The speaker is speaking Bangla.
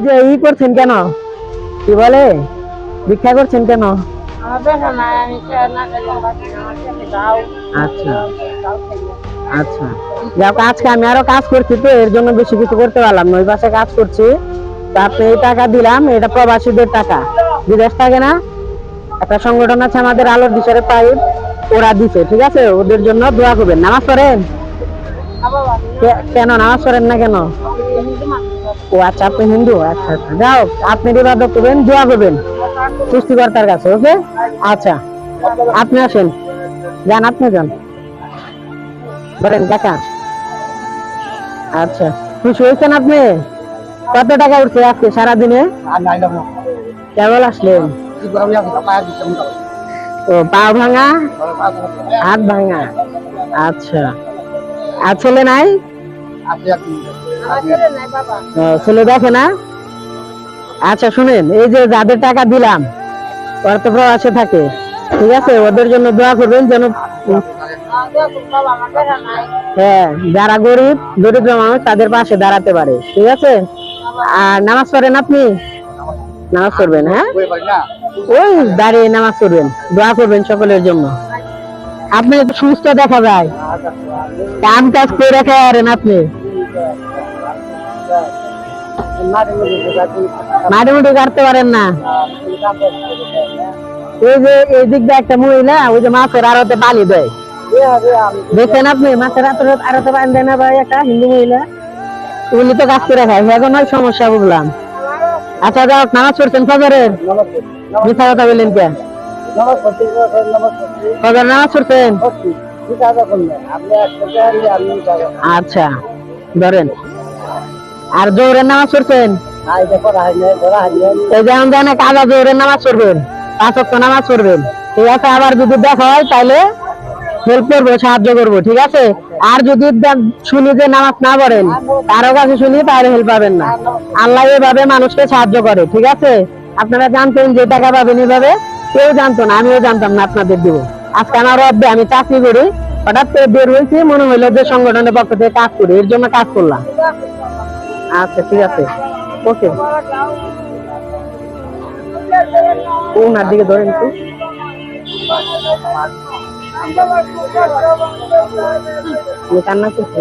যে ই করছেন কেন? কি বলে? ভিক্ষা করছেন কেন? আচ্ছা। আচ্ছা। যাক আজকে আমি আরও কাজ করছি তো এর জন্য বেশি কিছু করতে পারলাম না। ওই পাশে কাজ করছি। আপনি এই টাকা দিলাম এটা প্রবাসীদের টাকা। বিদেশ থাকে না? একটা সংগঠন আছে আমাদের আলোর দিশারে পাইপ ওরা দিছে ঠিক আছে? ওদের জন্য দোয়া করবেন। নামাজ পড়েন? কে- কেন? নামাজ পড়েন না কেন? ও আচ্ছা আপনি হিন্দু? আচ্ছা আচ্ছা। যাও আপনি করবেন, দোয়া করবেন সৃষ্টিকর্তার কাছে, ওকে? আচ্ছা আপনি আসেন। যান, আপনি যান। বলেন আচ্ছা খুশি হয়েছেন আপনি? কত টাকা উঠছে আজকে সারাদিনে? কেবল আসলেন? ও, পা ভাঙা? হাত ভাঙা? আচ্ছা। আর ছেলে নাই? ছেলে দেখে না আচ্ছা শুনেন, এই যে যাদের টাকা দিলাম, ওরা তো প্রবাসে থাকে, ঠিক আছে? ওদের জন্য দোয়া করবেন যেন হ্যাঁ যারা গরিব দরিদ্র মানুষ, তাদের পাশে দাঁড়াতে পারে, ঠিক আছে? আর নামাজ পড়েন আপনি? নামাজ পড়বেন হ্যাঁ? ওই, দাঁড়িয়ে নামাজ পড়বেন, দোয়া করবেন সকলের জন্য। আপনি সুস্থ দেখা যায়। কাম কাজ করে রেখে পারেন আপনি। পারেন না। ওই যে এই দিক দিয়ে একটা মহিলা ওই যে মাছের পানি দেয়। দেখেন আপনি, মাছের পানি দেয় না ভাই, একটা হিন্দু মহিলা উনি তো কাজ করে খায়, এখন সমস্যা বুঝলাম। আচ্ছা যাও নামাজ পড়ছেন ফজরের? মিথ্যা কথা বললেন কে? নামাজ পড়ছেন? আচ্ছা। ধরেন। আর জোরের নামাজ পড়ছেন? এই যেমন জানে কাজা জোরের নামাজ পড়বেন, পাঁচ ওয়াক্ত নামাজ পড়বেন। ঠিক আছে, আবার যদি দেখা হয় তাহলে হেল্প করব, সাহায্য করব, ঠিক আছে? আর যদি শুনি যে নামাজ না পড়েন, কারও কাছে শুনি, তাহলে হেল্প পাবেন না। আল্লাহ এভাবে মানুষকে সাহায্য করে, ঠিক আছে? আপনারা জানতেন যে টাকা পাবেন এভাবে? কেউ জানতো না, আমিও জানতাম না আপনাদের দিব। আজকে আমার অব্দে আমি চাকরি করি হঠাৎ করে বের হয়েছি, মনে হইল যে সংগঠনের পক্ষ থেকে কাজ করি, এর জন্য কাজ করলাম। আচ্ছা ঠিক আছে। ওকে। ওনার দিকে ধরেন উনি কান্না করছে.